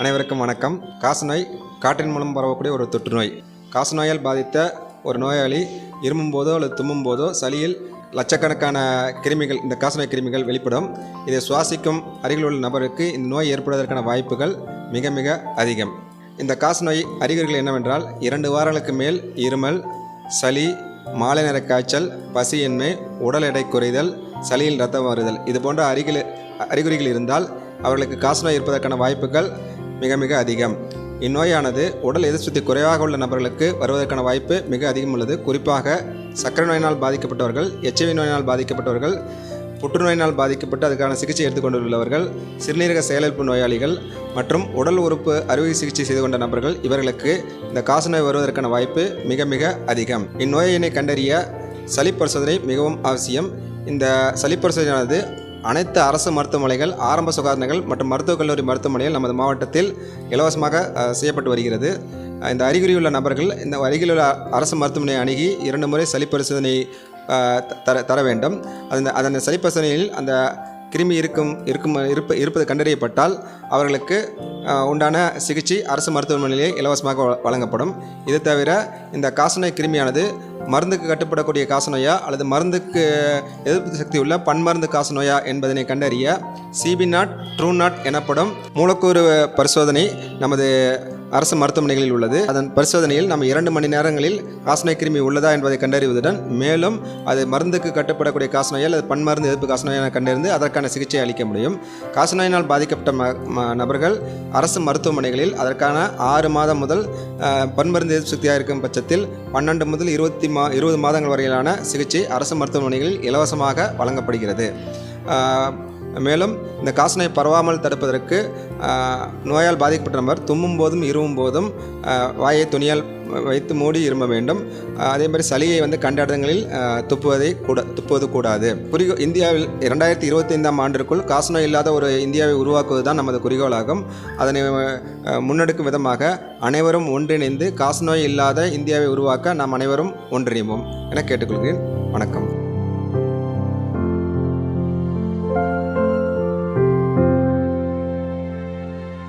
அனைவருக்கும் வணக்கம். காசநோய் காற்றின் மூலம் பரவக்கூடிய ஒரு தொற்று நோய் காசநோயால் பாதித்த ஒரு நோயாளி இருமும் போதோ அல்லது தும்மும் போதோ சளியில் லட்சக்கணக்கான கிருமிகள் இந்த காசநோய் கிருமிகள் வெளிப்படும். இதை சுவாசிக்கும் அருகில் உள்ள நபருக்கு இந்த நோய் ஏற்படுவதற்கான வாய்ப்புகள் மிக மிக அதிகம். இந்த காசநோய் அறிகுறிகள் என்னவென்றால் இரண்டு வாரங்களுக்கு மேல் இருமல் சளி மாலை நேர காய்ச்சல் பசியின்மை உடல் எடை குறைதல் சளியில் ரத்தம் வருதல் இது போன்ற அறிகுறி அறிகுறிகள் இருந்தால் அவர்களுக்கு காசநோய் இருப்பதற்கான வாய்ப்புகள் மிக மிக அதிகம். இந்நோயானது உடல் எதிர்ப்பு குறைவாக உள்ள நபர்களுக்கு வருவதற்கான வாய்ப்பு மிக அதிகம் உள்ளது. குறிப்பாக சர்க்கரை நோயினால் பாதிக்கப்பட்டவர்கள் எச்ஐவி நோயினால் பாதிக்கப்பட்டவர்கள் புற்றுநோயினால் பாதிக்கப்பட்டு அதுக்கான சிகிச்சை எடுத்துக்கொண்டுள்ளவர்கள் சிறுநீரக செயலிழப்பு நோயாளிகள் மற்றும் உடல் உறுப்பு அறுவை சிகிச்சை செய்து கொண்ட நபர்கள் இவர்களுக்கு இந்த காசநோய் வருவதற்கான வாய்ப்பு மிக மிக அதிகம். இந்நோயினை கண்டறிய சளி பரிசோதனை மிகவும் அவசியம். இந்த சளி பரிசோதனையானது அனைத்து அரசு மருத்துவமனைகள் ஆரம்ப சுகாதாரங்கள் மற்றும் மருத்துவக் கல்லூரி மருத்துவமனைகள் நமது மாவட்டத்தில் இலவசமாக செய்யப்பட்டு வருகிறது. இந்த அறிகுறியுள்ள நபர்கள் இந்த அருகிலுள்ள அரசு மருத்துவமனை அணுகி இரண்டு முறை சளி பரிசோதனை தர தர வேண்டும். அந்த அதன் சளி பரிசோதனையில் அந்த கிருமி இருக்கும் இருக்கும் இருப்ப இருப்பது கண்டறியப்பட்டால் அவர்களுக்கு உண்டான சிகிச்சை அரசு மருத்துவமனையிலே இலவசமாக வ- வழங்கப்படும். இது தவிர இந்த காசநோய் கிருமியானது மருந்துக்கு கட்டுப்படக்கூடிய காசநோயா அல்லது மருந்துக்கு எதிர்ப்பு சக்தி உள்ள பன்மருந்து காசநோயா என்பதனை கண்டறிய சிபி நாட் ட்ரூ நாட் எனப்படும் மூலக்கூறு பரிசோதனை நமது அரசு மருத்துவமனைகளில் உள்ளது. அதன் பரிசோதனையில் நம்ம இரண்டு மணி நேரங்களில் காசநோய் கிருமி உள்ளதா என்பதை கண்டறிவதுடன் மேலும் அது மருந்துக்கு கட்டுப்படக்கூடிய காசநோயால் அது பன்மருந்து எதிர்ப்பு காசநோயை கண்டறிந்து அதற்கான சிகிச்சை அளிக்க முடியும். காசநோயினால் பாதிக்கப்பட்ட நபர்கள் அரசு மருத்துவமனைகளில் அதற்கான ஆறு மாதம் முதல் பன்மருந்து எதிர்ப்பு சக்தியாக இருக்கும் பட்சத்தில் பன்னெண்டு முதல் இருபத்தி மா இருபது மாதங்கள் வரையிலான சிகிச்சை அரசு மருத்துவமனைகளில் இலவசமாக வழங்கப்படுகிறது. மேலும் இந்த காசநோய் பரவாமல் தடுப்பதற்கு நோயால் பாதிக்கப்பட்ட நபர் தும்மும் போதும் இருவும் போதும் வாயை துணியால் வைத்து மூடி இரும்ப வேண்டும். அதே மாதிரி சளியை வந்து கண்ட இடங்களில் துப்புவதை கூட துப்புவது கூடாது. குறிக்கோ இந்தியாவில் இரண்டாயிரத்தி இருபத்தி ஐந்தாம் ஆண்டிற்குள் காசநோய் இல்லாத ஒரு இந்தியாவை உருவாக்குவது தான் நமது குறிக்கோளாகும். அதனை முன்னெடுக்கும் விதமாக அனைவரும் ஒன்றிணைந்து காசநோய் இல்லாத இந்தியாவை உருவாக்க நாம் அனைவரும் ஒன்றிணைவோம். என கேட்டுக்கொள்கிறேன். வணக்கம்.